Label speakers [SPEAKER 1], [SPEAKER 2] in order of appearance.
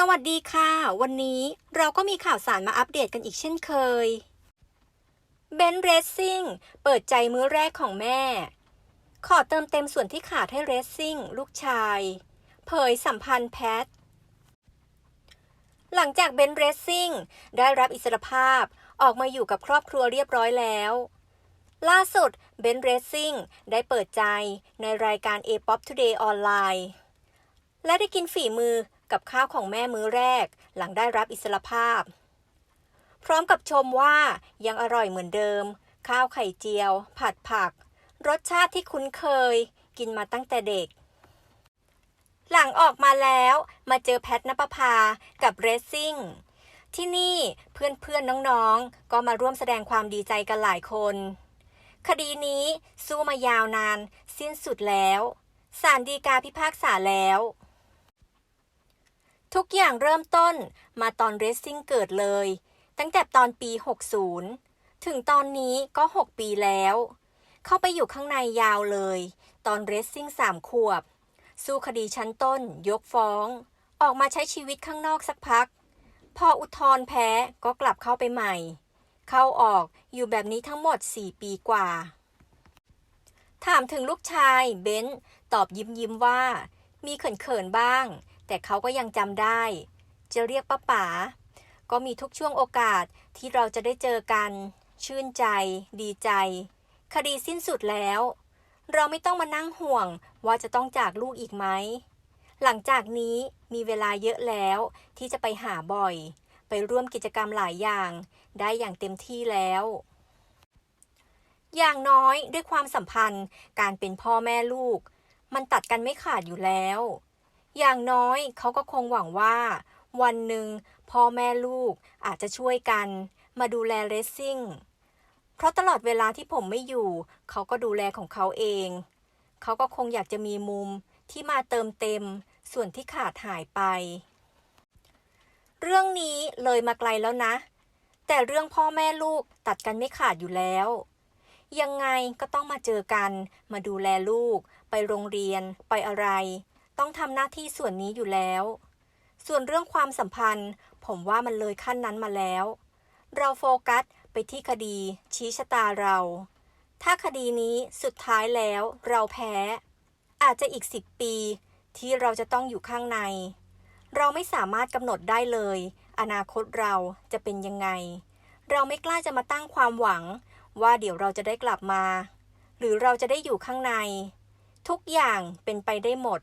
[SPEAKER 1] สวัสดีค่ะ วันนี้เราก็มีข่าวสารมาอัปเดตกันอีกเช่นเคยเบนเรซซิ่งเปิดใจมื้อแรกของแม่ ขอเติมเต็มส่วนที่ขาดให้เรซซิ่งลูกชาย เผยสัมพันธ์แพท หลังจากเบนเรซซิ่งได้รับอิสรภาพออกมาอยู่กับครอบครัวเรียบร้อยแล้ว ล่าสุดเบนเรซซิ่งได้เปิดใจในรายการ A-POP Today ออนไลน์ และได้กินฝีมือกับข้าวของแม่มื้อแรกหลังได้รับอิสรภาพ พร้อมกับชมว่ายังอร่อยเหมือนเดิม ข้าวไข่เจียว ผัดผัก รสชาติที่คุ้นเคย กินมาตั้งแต่เด็ก หลังออกมาแล้วมาเจอแพทนปภากับเรซซิ่งที่นี่เพื่อนๆน้องๆ ก็มาร่วมแสดงความดีใจกันหลายคน คดีนี้สู้มายาวนาน สิ้นสุดแล้วศาลฎีกาพิพากษาแล้ว ทุกอย่างเริ่มต้นมาตอนเรซซิ่งเกิดเลย ตั้งแต่ตอนปี 60 ถึงตอนนี้ก็ 6 ปีแล้ว เข้าไปอยู่ข้างในยาวเลย ตอนเรซซิ่ง3ขวบ สู้คดีชั้นต้น ยกฟ้อง ออกมาใช้ชีวิตข้างนอกสักพัก พออุทธร์แพ้ก็กลับเข้าไปใหม่ เข้าออกอยู่แบบนี้ทั้งหมด 4 ปีกว่า ถามถึงลูกชายเบนซ์ตอบยิ้มยิ้มว่า มีเขินๆบ้าง แต่เขาก็ยังจำได้ จะเรียกป้าป๋า ก็มีทุกช่วงโอกาสที่เราจะได้เจอกัน ชื่นใจ ดีใจ คดีสิ้นสุดแล้ว เราไม่ต้องมานั่งห่วงว่าจะต้องจากลูกอีกไหม หลังจากนี้มีเวลาเยอะแล้วที่จะไปหาบ่อย ไปร่วมกิจกรรมหลายอย่าง ได้อย่างเต็มที่แล้วอย่างน้อยด้วยความสัมพันธ์การเป็นพ่อแม่ลูก มันตัดกันไม่ขาดอยู่แล้ว อย่างน้อยเขาก็คงหวังว่า วันหนึ่งพ่อแม่ลูกอาจจะช่วยกันมาดูแลเรซซิ่ง เพราะตลอดเวลาที่ผมไม่อยู่ เขาก็ดูแลของเขาเอง เขาก็คงอยากจะมีมุมที่มาเติมเต็มส่วนที่ขาดหายไป เรื่องนี้เลยมาไกลแล้วนะ แต่เรื่องพ่อแม่ลูกตัดกันไม่ขาดอยู่แล้ว ยังไงก็ต้องมาเจอกัน มาดูแลลูก ไปโรงเรียน ไปอะไร ต้องทำหน้าที่ส่วนนี้อยู่แล้ว ส่วนเรื่องความสัมพันธ์ ผมว่ามันเลยขั้นนั้นมาแล้ว เราโฟกัสไปที่คดี ชี้ชะตาเรา ถ้าคดีนี้สุดท้ายแล้วเราแพ้ อาจจะอีกสิบปี ที่เราจะต้องอยู่ข้างใน เราไม่สามารถกำหนดได้เลย อนาคตเราจะเป็นยังไง เราไม่กล้าจะมาตั้งความหวัง ว่าเดี๋ยวเราจะได้กลับมา หรือเราจะได้อยู่ข้างใน ทุกอย่างเป็นไปได้หมด